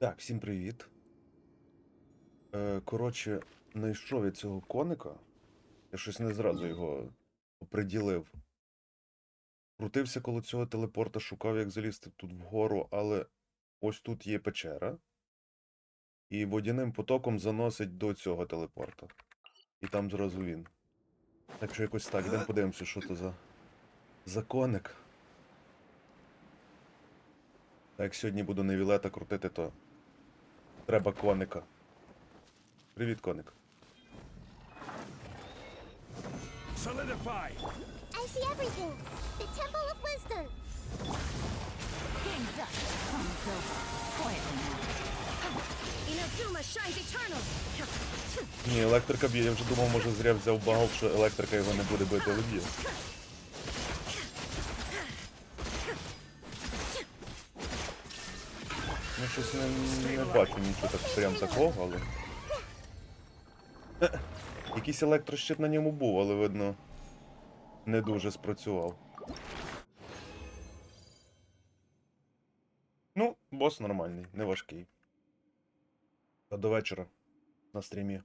Так, всім привіт. Е, коротше, знайшов я цього коника. Я щось не зразу його оприділив. Крутився коло цього телепорта, шукав, як залізти тут вгору, але ось тут є печера. І водяним потоком заносить до цього телепорта. І там зразу він. Так що якось так, ідемо подивимося, що то за, за коник. Так як сьогодні буду невілета крутити, то треба коника. Привіт, коник. Solidify! I see everything. The Temple of Wisdom. King's up. Comes over. Quietly now. Inazuma shines eternal. Ні, електрика б'є, я вже думав, може зря взяв багов, що електрика його не буде бити, але б'є. Ну, щось не, не бачу нічого так прям такого, але. Е, Якийсь електрощит на ньому був, але видно, не дуже спрацював. Ну, бос нормальний, не важкий. Та до вечора на стрімі